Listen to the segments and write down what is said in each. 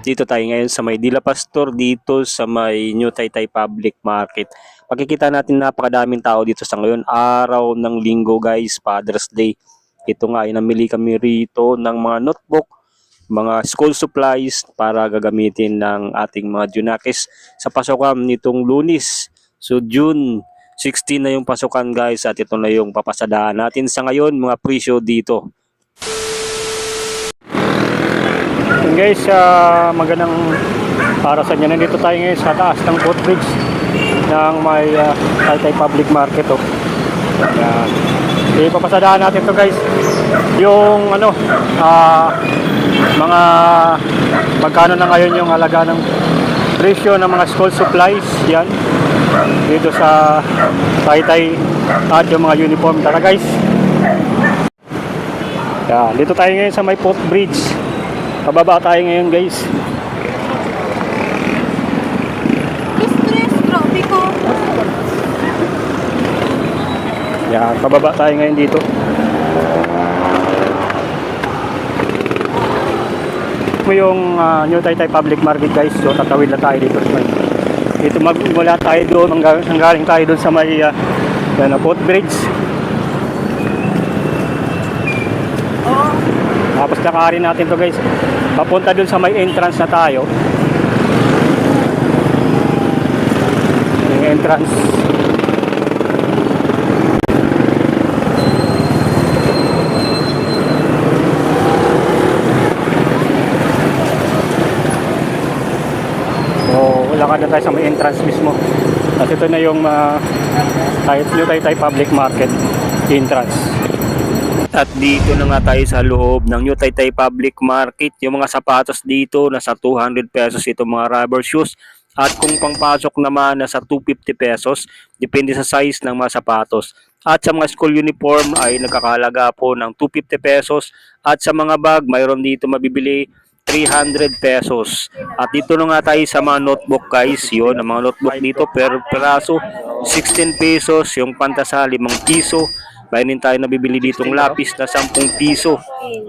Dito tayo ngayon sa may Dila Pastor dito sa may New Taytay Public Market. Pakikita natin napakadaming tao dito sa ngayon. Araw ng linggo guys, Father's Day. Ito nga ay namili kami rito ng mga notebook, mga school supplies para gagamitin ng ating mga junakis sa pasukan nitong lunis. So June 16 na yung pasukan guys at ito na yung papasadaan natin sa ngayon mga presyo dito. Yun guys, ah, magandang para sa inyo. Nandito tayo ngayon sa taas ng footbridge ng may uh, Taytay Public Market. Oh. Yan. Ipapasadaan natin to guys. Yung ano, ah, mga magkano na ngayon yung halaga ng presyo ng mga school supplies. Yan. Dito sa Taytay at yung mga uniform. Tara guys. Yan. Dito tayo ngayon sa may footbridge. Pababa tayo ngayon guys. Yan, pababa tayo ngayon dito. Ito yung ah, New Taytay Public Market guys. So tatawid na tayo dito. Dito magmula tayo doon, hanggang hanggaling tayo doon sa may uh, yan, footbridge. Lakarin natin to guys. Papunta doon sa may entrance na tayo. Yung entrance. So, lakad na tayo sa may entrance mismo. At ito na yung uh, New Taytay Public Market entrance. At dito na nga tayo sa loob ng New Taytay Public Market. Yung mga sapatos dito nasa 200 pesos itong mga rubber shoes. At kung pangpasok naman nasa 250 pesos. Depende sa size ng mga sapatos. At sa mga school uniform ay nagkakalaga po ng 250 pesos. At sa mga bag mayroon dito mabibili 300 pesos. At dito na nga tayo sa mga notebook guys. Yun, ang mga notebook dito per peraso 16 pesos. Yung pantasa 5 piso. Din tayo nabibili ditong lapis na 10 piso.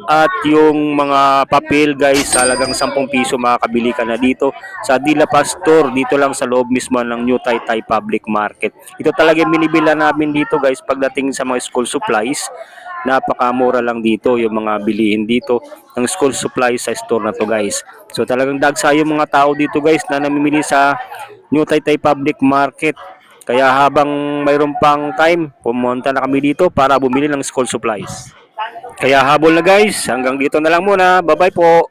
At yung mga papel guys, halagang 10 piso makakabili ka na dito sa Dila Pastor, dito lang sa loob mismo ng New Taytay Public Market. Ito talaga yung binibila namin dito guys pagdating sa mga school supplies. Napakamura lang dito yung mga bilihin dito ng school supplies sa store na to guys. So talagang dagsa yung mga tao dito guys na namimili sa New Taytay Public Market. Kaya habang mayroon pang time, pumunta na kami dito para bumili ng school supplies. Kaya habol na guys, hanggang dito na lang muna. Bye-bye po.